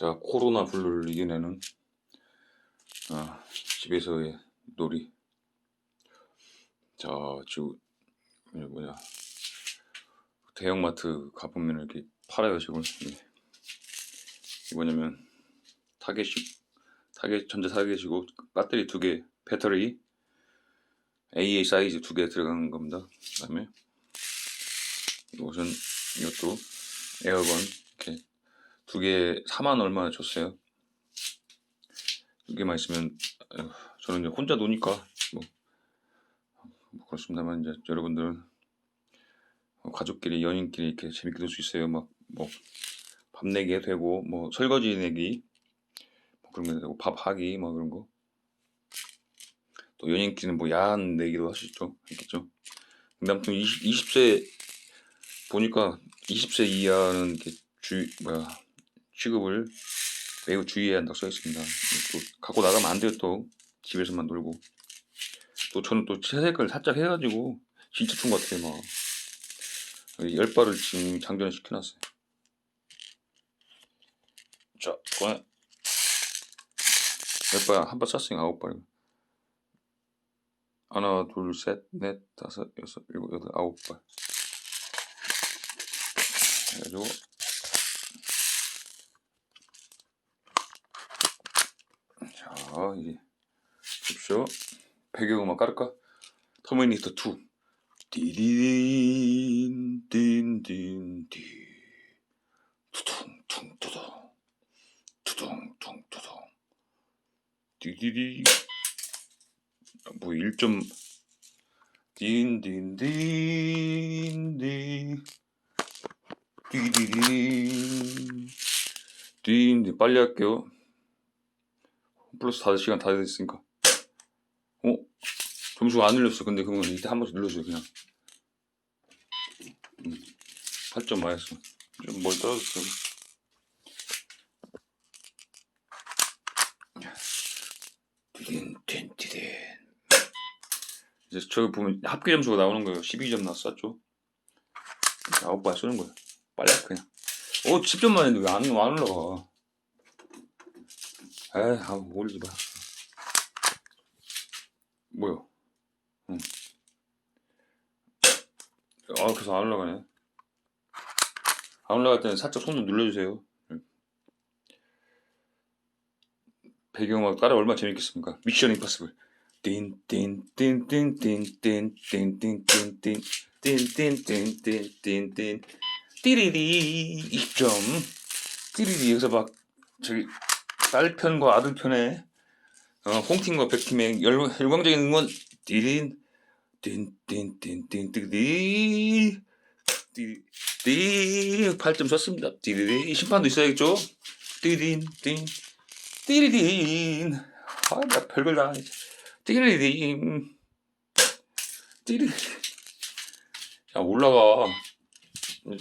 자, 코로나 블루를 이겨내는 아, 집에서의 놀이. 자, 지금 뭐냐 대형마트 가보면 이렇게 팔아요 지금. 네. 이게 뭐냐면 타겟식 타겟 전자 타겟이고 배터리 두 개, 배터리 AA 사이즈 두 개 들어가는 겁니다. 그 다음에 이것은 이것도 에어건 이렇게 두 개 4만 얼마 줬어요. 두 개만 있으면 저는 이제 혼자 노니까 뭐, 뭐 그렇습니다만 이제 여러분들은 어, 가족끼리 연인끼리 이렇게 재밌게 놀 수 있어요. 막 뭐 밥 내기 해도 되고 뭐 설거지 내기 뭐 그런 거 해도 되고 밥 하기 뭐 그런 거. 또 연인끼리는 뭐 야한 내기도 할 수 있죠. 있겠죠. 근데 아무튼 20, 20세 보니까 20세 이하는 이렇게 주 뭐야 취급을 매우 주의해야 한다고 써 있습니다. 또 갖고 나가면 안 돼요 또 집에서만 놀고 또 저는 또 채색을 살짝 해가지고 진짜 춘것 같아요 막 열 발을 지금 장전을 시켜놨어요. 자, 꺼내. 몇 발? 한발 쐈으니까 아홉 발. 하나, 둘, 셋, 넷, 다섯, 여섯, 일곱, 여덟, 아홉 발. 해가지고 자 이제 보십시오 배경음악 깔을까? 터미네이터 2 디디딘 딘딘 디. 투둥 퉁 투둥. 투둥 디디디 뭐 1점 딘딘딘딘 디디딘 딘딘. 빨리 할게요 플러스 5시간 다 됐으니까. 어? 점수가 안 눌렸어. 근데 그러면 이때 한 번씩 눌러줘요 그냥. 음, 8점 마이너스. 좀 멀리 떨어졌어. 이제 저기 보면 합계 점수가 나오는 거예요. 12점 나왔었죠 9발 쓰는 거예요. 빨리 할 그냥. 어 10점만 했는데 왜안 안 올라가 에이 아 올리지 마 뭐야 응. 아 그래서 안 올라가네 안 올라갈 때는 살짝 손 좀 눌러주세요 응. 배경음악 따라 얼마나 재밌겠습니까 미션 임파서블 띵띵띵띵띵띵띵띵띵띵띵띵띵띵 띠리리 20점 띠리리 여기서 막 저기 딸 편과 아들 편의 어, 홍팀과 백팀의 열, 열광적인 응원. 띠린 띵띵띵띵띵띠리 띠리 8점 줬습니다. 띠리리. 심판도 있어야겠죠? 띠린 띵 띠리린. 아나 별걸 다 띠리린 띠리 자 올라가 좀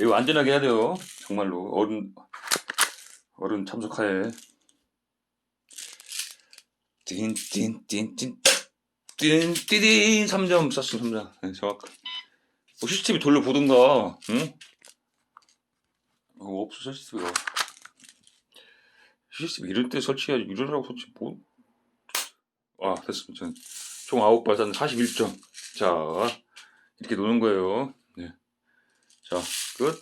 매우 안전하게 해야 돼요. 정말로. 어른 어른 참석하에. 띵띵띵띵 띵띠딘 3점 쐈어 3점. 네, 정확 뭐 CCTV 돌려보든가 응? 어, 없어 CCTV가. CCTV 이럴 때 설치해야지 이러라고 설치 뭐? 아 됐습니다. 총 9발 쐈는 41점. 자 이렇게 노는 거예요. 네. 자끝